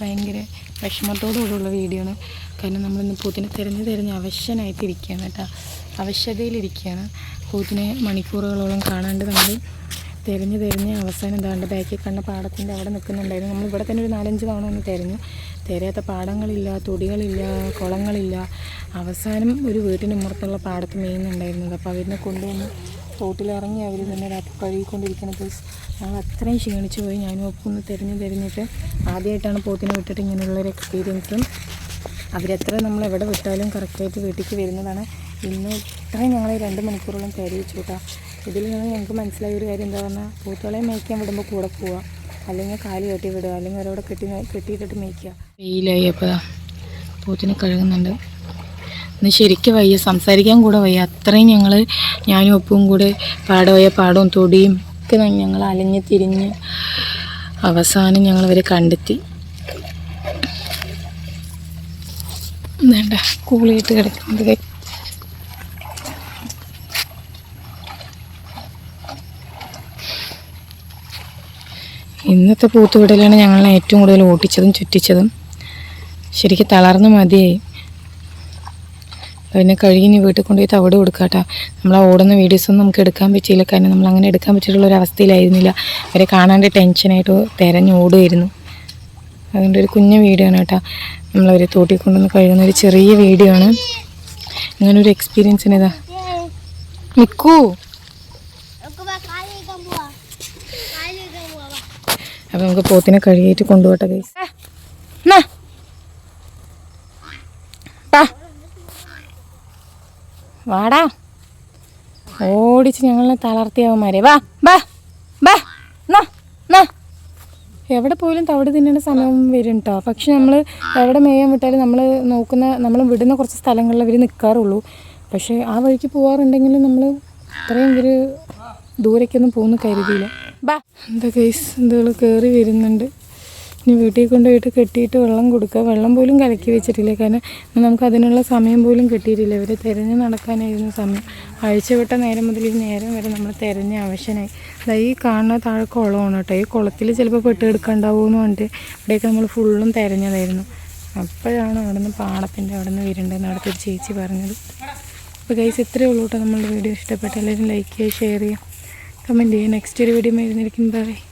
ഭയങ്കര വിഷമത്തോടുകൂടിയുള്ള വീഡിയോ ആണ്. കാരണം നമ്മളിന്ന് പൂത്തിനെ തിരഞ്ഞ് തിരഞ്ഞ് അവശനായിട്ടിരിക്കുകയാണ് കേട്ടോ. അവശതയിലിരിക്കുകയാണ്. പൂത്തിനെ മണിക്കൂറുകളോളം കാണാണ്ട് നമ്മൾ തിരഞ്ഞ് തിരഞ്ഞ് അവസാനം എന്താണ്ട് ബാക്കി കണ്ട പാടത്തിന്റെ അവിടെ നിൽക്കുന്നുണ്ടായിരുന്നു. നമ്മൾ ഇവിടെ തന്നെ ഒരു നാലഞ്ച് തവണ ഒന്ന് തിരഞ്ഞു. തിരയാത്ത പാടങ്ങളില്ല തൊടികളില്ല കുളങ്ങളില്ല. അവസാനം ഒരു വീട്ടിന് ഇപ്പുറത്തുള്ള പാടത്ത് മേയുന്നുണ്ടായിരുന്നത് അപ്പോൾ അവരിനെ കൊണ്ടുവന്ന് തോട്ടിലിറങ്ങി അവർ തന്നെ രാത്രി കഴുകിക്കൊണ്ടിരിക്കുന്നത് ഞങ്ങൾ അത്രയും ക്ഷീണിച്ചു പോയി. ഞാനും ഒപ്പം ഒന്ന് തിരഞ്ഞ് തിരഞ്ഞിട്ട് ആദ്യമായിട്ടാണ് പോത്തിനെ വിട്ടിട്ട് ഇങ്ങനെയുള്ളൊരു എക്സ്പീരിയൻസും അവരെത്ര നമ്മൾ എവിടെ വിട്ടാലും കറക്റ്റായിട്ട് വീട്ടിലേക്ക് വരുന്നതാണ്. ഇന്ന് ഇത്രയും ഞങ്ങൾ രണ്ട് മണിക്കൂറോളം തിരയിച്ചു കേട്ടോ. ഇതിൽ നിന്ന് ഞങ്ങൾക്ക് മനസ്സിലായ ഒരു കാര്യം എന്താ പറഞ്ഞാൽ പൂത്തുകളെ മേയ്ക്കാൻ വിടുമ്പോൾ കൂടെ പോവുക. അല്ലെങ്കിൽ കാൽ കെട്ടി വിടുക. അല്ലെങ്കിൽ അവരവിടെ കെട്ടി കെട്ടിയിട്ടിട്ട് മേയ്ക്കുക. വെയിലായി. അപ്പോൾ പൂത്തിനെ കഴുകുന്നുണ്ട്. ഇന്ന് ശരിക്കും വയ്യ സംസാരിക്കാൻ കൂടെ വയ്യ. അത്രയും ഞങ്ങൾ ഞാനും ഒപ്പവും കൂടെ പാടമായ പാടവും തൊടിയും ഒക്കെ ഞങ്ങൾ അലഞ്ഞ് തിരിഞ്ഞ് അവസാനം ഞങ്ങൾ അവരെ കണ്ടെത്തി. കൂളിയിട്ട് കിടക്കുന്നത് ഇന്നത്തെ പൂത്തുവിടലാണ് ഞങ്ങളെ ഏറ്റവും കൂടുതൽ ഓട്ടിച്ചതും ചുറ്റിച്ചതും. ശരിക്കും തളർന്നു മതിയായി. പിന്നെ കഴുകി വീട്ടിൽ കൊണ്ടുപോയി തവിട് കൊടുക്കാട്ടോ. നമ്മൾ ആ ഓടുന്ന വീഡിയോസൊന്നും നമുക്ക് എടുക്കാൻ പറ്റിയില്ല. കാരണം നമ്മൾ അങ്ങനെ എടുക്കാൻ പറ്റിയിട്ടുള്ള ഒരു അവസ്ഥയിലായിരുന്നില്ല. അവരെ കാണാണ്ട് ടെൻഷനായിട്ട് തിരഞ്ഞ് ഓടുമായിരുന്നു അതുകൊണ്ട് ഒരു കുഞ്ഞു വീഡിയോ ആണ് കേട്ടോ. നമ്മളവരെ തോട്ടിൽ കൊണ്ടുവന്ന് കഴുകുന്ന ഒരു ചെറിയ വീഡിയോ ആണ്. അങ്ങനെ ഒരു എക്സ്പീരിയൻസിന് ഇതാ. നിൽക്കൂ. അപ്പം നമുക്ക് പോത്തിനെ കഴുകിയിട്ട് കൊണ്ടുപോട്ടെ ഗൈസ് വാടാ. ഓടിച്ച് ഞങ്ങളെ തളർത്തിയവന്മാരെ വാ ബാ ബാ നാ നാ. എവിടെ പോയാലും തവിട് തിന്നേണ്ട സമയം വരും കേട്ടോ പക്ഷെ നമ്മൾ എവിടെ മേയാൻ വിട്ടാലും നമ്മൾ നോക്കുന്ന നമ്മൾ വിടുന്ന കുറച്ച് സ്ഥലങ്ങളിൽ അവർ നിൽക്കാറുള്ളൂ പക്ഷേ ആ വഴിക്ക് പോകാറുണ്ടെങ്കിലും നമ്മൾ അത്രയും ഇവർ ദൂരേക്കൊന്നും പോകുന്ന കരുതിയില്ല. ബാ എന്താ കേസ് എന്തുകൾ കയറി വരുന്നുണ്ട്. ഇനി വീട്ടിൽ കൊണ്ടുപോയിട്ട് കെട്ടിയിട്ട് വെള്ളം കൊടുക്കുക. വെള്ളം പോലും കലക്കി വെച്ചിട്ടില്ല. കാരണം നമുക്ക് അതിനുള്ള സമയം പോലും കിട്ടിയിട്ടില്ല. ഇവർ തിരഞ്ഞ് നടക്കാനായിരുന്നു സമയം. അഴിച്ചുവിട്ട നേരം മുതൽ ഈ നേരം വരെ നമ്മൾ തിരഞ്ഞ് ആവശ്യമായി അതായത് ഈ കാണുന്ന താഴെ കുളമാണ് കേട്ടോ. ഈ കുളത്തിൽ ചിലപ്പോൾ പെട്ടെടുക്കണ്ടാവുമെന്ന് പറഞ്ഞിട്ട് ഇവിടെയൊക്കെ നമ്മൾ ഫുള്ളും തിരഞ്ഞതായിരുന്നു. അപ്പോഴാണ് അവിടെ നിന്ന് പാടത്തിന്റെ അവിടെ നിന്ന് വരുന്നുണ്ടെന്ന് അവിടുത്തെ ഒരു ചേച്ചി പറഞ്ഞത്. അപ്പോൾ ഗൈസ് ഇത്രയേ ഉള്ളൂ കേട്ടോ നമ്മളുടെ വീഡിയോ. ഇഷ്ടപ്പെട്ട എല്ലാവരും ലൈക്ക് ചെയ്യുക ഷെയർ ചെയ്യുക. കമന്റ് ചെയ്യുക. നെക്സ്റ്റ് ഒരു വീഡിയോ വരുന്നിരിക്കും ബൈ